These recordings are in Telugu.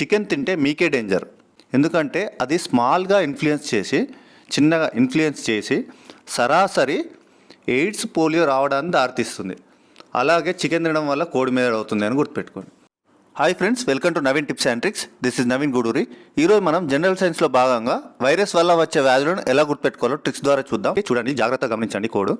చికెన్ తింటే మీకే డేంజర్ ఎందుకంటే అది స్మాల్గా ఇన్ఫ్లుయెన్స్ చేసి చిన్నగా ఇన్ఫ్లుయెన్స్ చేసి సరాసరి ఎయిడ్స్ పోలియో రావడానికి దారితీస్తుంది. అలాగే చికెన్ తినడం వల్ల కోడి మీద అవుతుంది అని గుర్తుపెట్టుకోండి. Hi friends welcome to Naveen tips and tricks this is Naveen Guduri ఈరోజు మనం జనరల్ సైన్స్లో భాగంగా వైరస్ వల్ల వచ్చే వ్యాధులను ఎలా గుర్తుపెట్టుకోవాలో ట్రిక్స్ ద్వారా చూద్దాం. చూడండి జాగ్రత్తగా గమనించండి కోడు.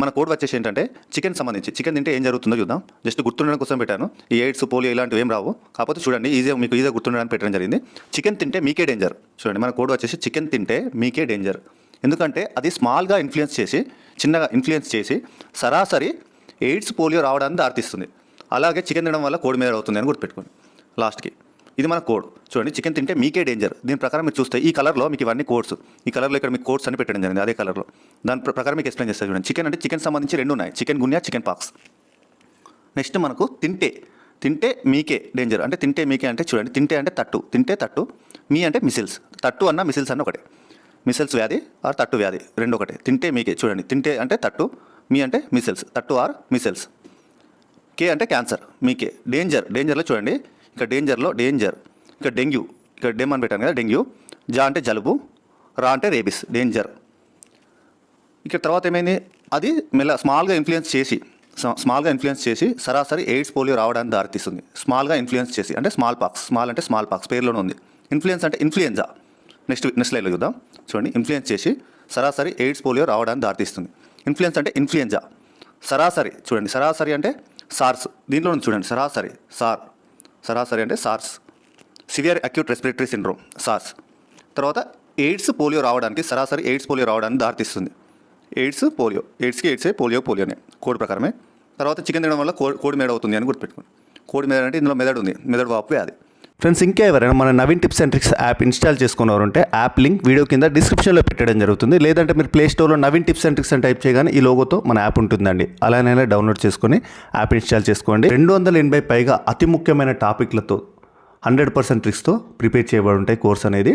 మన కోడ్ వచ్చేసి ఏంటంటే చికెన్ సంబంధించి. చికెన్ తింటే ఏం జరుగుతుందో చూద్దాం. జస్ట్ గుర్తుండడం కోసం పెట్టాను. ఈ ఎయిడ్స్ పోలియో ఇలాంటివి ఏం రావు. కాకపోతే చూడండి ఈజీగా మీకు ఈజీగా గుర్తుండడానికి పెట్టడం జరిగింది. చికెన్ తింటే మీకే డేంజర్ చూడండి మన కోడ్ వచ్చేసి చికెన్ తింటే మీకే డేంజర్ ఎందుకంటే అది స్మాల్గా ఇన్ఫ్లుయెన్స్ చేసి చిన్నగా ఇన్ఫ్లుయెన్స్ చేసి సరాసరి ఎయిడ్స్ పోలియో రావడానికి దారితీస్తుంది. అలాగే చికెన్ తినడం వల్ల కోడి మీద అవుతుంది అని గుర్తుపెట్టుకోండి. లాస్ట్కి ఇది మన కోడ్. చూడండి చికెన్ తింటే మీకే డేంజర్ దీని ప్రకారం మీరు చూస్తే ఈ కలర్లో మీకు ఇవన్నీ కోడ్స్ ఈ కలర్లో ఇక్కడ మీకు కోడ్స్ అని పెట్టడం జరిగింది అదే కలర్లో. దాని ప్రకారం మీకు ఎక్స్ప్లెయిన్ చేస్తారు చూడండి. చికెన్ అంటే చికెన్ సంబంధించి రెండు ఉన్నాయి. Chikungunya chickenpox. నెక్స్ట్ మనకు తింటే. తింటే మీకే డేంజర్ అంటే తింటే మీకే అంటే చూడండి తింటే అంటే తట్టు. తింటే తట్టు మీ అంటే మిసిల్స్ తట్టు అన్న మిసిల్స్ అన్న ఒకటే. మిసిల్స్ వ్యాధి ఆర్ తట్టు వ్యాధి రెండు ఒకటే. తింటే మీకే చూడండి. తింటే అంటే తట్టు మీ అంటే మిసిల్స్ తట్టు ఆర్ మిసిల్స్ కే అంటే క్యాన్సర్ మీకే. డేంజర్ డేంజర్లో చూడండి ఇక్కడ డేంజర్లో డేంజర్ ఇక్కడ డెంగ్యూ ఇక్కడ డెమ్ అని పెట్టాను కదా డెంగ్యూ. జా అంటే జలుబు రా అంటే రేబిస్ డేంజర్. ఇక్కడ తర్వాత ఏమైంది? అది మెల్ల స్మాల్గా ఇన్ఫ్లుయెన్స్ చేసి స్మాల్గా ఇన్ఫ్లుయెన్స్ చేసి సరాసరి ఎయిడ్స్ పోలియో రావడానికి దారితీస్తుంది. స్మాల్గా ఇన్ఫ్లుయెన్స్ చేసి అంటే స్మాల్ పాక్స్ స్మాల్ అంటే స్మాల్ పాక్స్ పేరులోనే ఉంది. ఇన్ఫ్లుయెన్స్ అంటే ఇన్ఫ్లుయెన్జా నెక్స్ట్ నెక్స్ట్ లైన్లో చూద్దాం. చూడండి ఇన్ఫ్లుయెన్స్ చేసి సరాసరి ఎయిడ్స్ పోలియో రావడానికి దారితీస్తుంది. ఇన్ఫ్లుయెన్స్ అంటే ఇన్ఫ్లుయెన్జా సరాసరి చూడండి సరాసరి అంటే సార్స్. దీంట్లో ఉంది చూడండి సరాసరి సార్. సరాసరి అంటే SARS. Severe acute respiratory syndrome SARS. తర్వాత ఎయిడ్స్ పోలియో రావడానికి సరాసరి ఎయిడ్స్ పోలియో రావడానికి దారితీస్తుంది. ఎయిడ్స్ పోలియో ఎయిడ్స్కి ఎయిడ్సే పోలియో పోలియోనే కోడ్ ప్రకారమే. తర్వాత చికెన్ తినడం వల్ల కోడి కోడి అవుతుంది అని గుర్తుపెట్టుకోండి. కోడి మెదడు అంటే ఇందులో మెదడు ఉంది మెదడు వాపు వ్యాధి ఫ్రెండ్స్ ఇంకా ఎవరైనా మన Naveen tips and tricks app install చేసుకున్నవారు ఉంటే యాప్ లింక్ వీడియో కింద డిస్క్రిప్షన్లో పెట్టడం జరుగుతుంది. లేదంటే మీరు ప్లే స్టోర్లో నవీన్ టిప్స్ అండ్ ట్రిక్స్ అని టైప్ చేయగానే ఈ లోగోతో మన యాప్ ఉంటుందండి. అలానే డౌన్లోడ్ చేసుకొని యాప్ ఇన్స్టాల్ చేసుకోండి. రెండు వందల ఎనభై పైగా అతి ముఖ్యమైన టాపిక్లతో హండ్రెడ్ పర్సెంట్ ట్రిక్స్తో ప్రిపేర్ చేయబడి ఉంటాయి కోర్స్ అనేది.